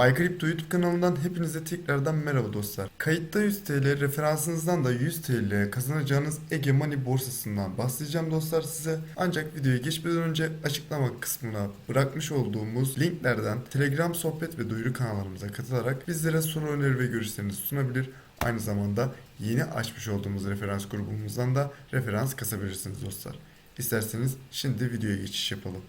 Bay YouTube kanalından hepinize tekrardan merhaba dostlar. Kayıtta 100 TL, referansınızdan da 100 TL kazanacağınız Ege Money borsasından bahsedeceğim dostlar size. Ancak videoya geçmeden önce açıklama kısmına bırakmış olduğumuz linklerden Telegram sohbet ve duyuru kanallarımıza katılarak bizlere soru öneri ve görüşlerinizi sunabilir. Aynı zamanda yeni açmış olduğumuz referans grubumuzdan da referans kasabilirsiniz dostlar. İsterseniz şimdi videoya geçiş yapalım.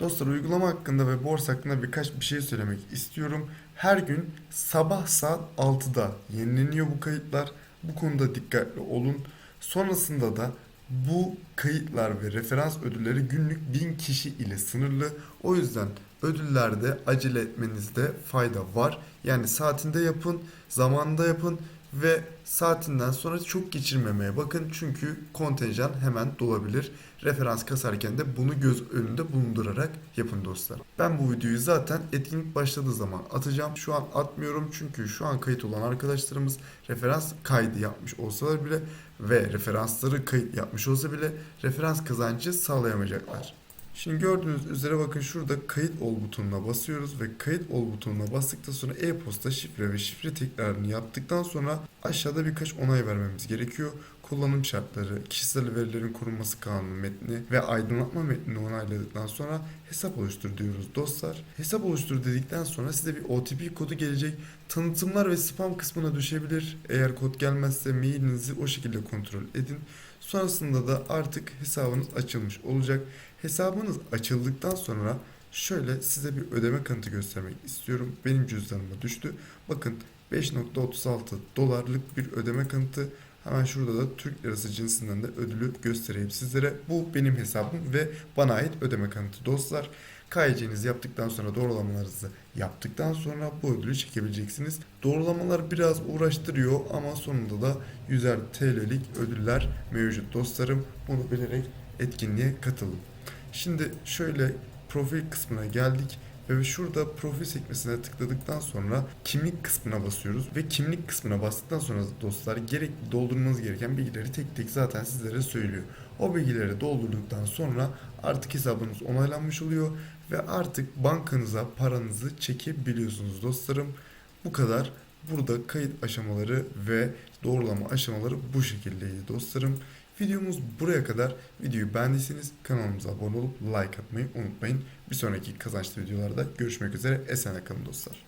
Dostlar uygulama hakkında ve borsa hakkında birkaç bir şey söylemek istiyorum. Her gün sabah saat 6'da yenileniyor bu kayıtlar. Bu konuda dikkatli olun. Sonrasında da bu kayıtlar ve referans ödülleri günlük 1000 kişi ile sınırlı. O yüzden ödüllerde acele etmenizde fayda var. Yani saatinde yapın, zamanında yapın ve saatinden sonra çok geçirmemeye bakın. Çünkü kontenjan hemen dolabilir. Referans kasarken de bunu göz önünde bulundurarak yapın dostlar. Ben bu videoyu zaten etkinlik başladığı zaman atacağım. Şu an atmıyorum çünkü şu an kayıt olan arkadaşlarımız referans kaydı yapmış olsalar bile ve referansları kayıt yapmış olsa bile referans kazancı sağlayamayacaklar. Şimdi gördüğünüz üzere bakın şurada kayıt ol butonuna basıyoruz ve kayıt ol butonuna bastıktan sonra e-posta şifre ve şifre tekrarını yaptıktan sonra aşağıda birkaç onay vermemiz gerekiyor. Kullanım şartları, kişisel verilerin korunması kanunu metni ve aydınlatma metnini onayladıktan sonra hesap oluştur diyoruz dostlar. Hesap oluştur dedikten sonra size bir OTP kodu gelecek. Tanıtımlar ve spam kısmına düşebilir. Eğer kod gelmezse mailinizi o şekilde kontrol edin. Sonrasında da artık hesabınız açılmış olacak. Hesabınız açıldıktan sonra şöyle size bir ödeme kanıtı göstermek istiyorum. Benim cüzdanıma düştü. Bakın 5.36 dolarlık bir ödeme kanıtı. Hemen şurada da Türk lirası cinsinden de ödülü göstereyim sizlere. Bu benim hesabım ve bana ait ödeme kanıtı dostlar. KYC'nizi yaptıktan sonra doğrulamalarınızı yaptıktan sonra bu ödülü çekebileceksiniz. Doğrulamalar biraz uğraştırıyor ama sonunda da 100'er TL'lik ödüller mevcut dostlarım. Bunu bilerek etkinliğe katılın. Şimdi şöyle profil kısmına geldik ve şurada profil sekmesine tıkladıktan sonra kimlik kısmına basıyoruz ve kimlik kısmına bastıktan sonra dostlar gerekli doldurmanız gereken bilgileri tek tek zaten sizlere söylüyor. O bilgileri doldurduktan sonra artık hesabınız onaylanmış oluyor ve artık bankanıza paranızı çekebiliyorsunuz dostlarım. Bu kadar. Burada kayıt aşamaları ve doğrulama aşamaları bu şekildeydi dostlarım. Videomuz buraya kadar. Videoyu beğendiyseniz kanalımıza abone olup like atmayı unutmayın. Bir sonraki kazançlı videolarda görüşmek üzere. Esen kalın dostlar.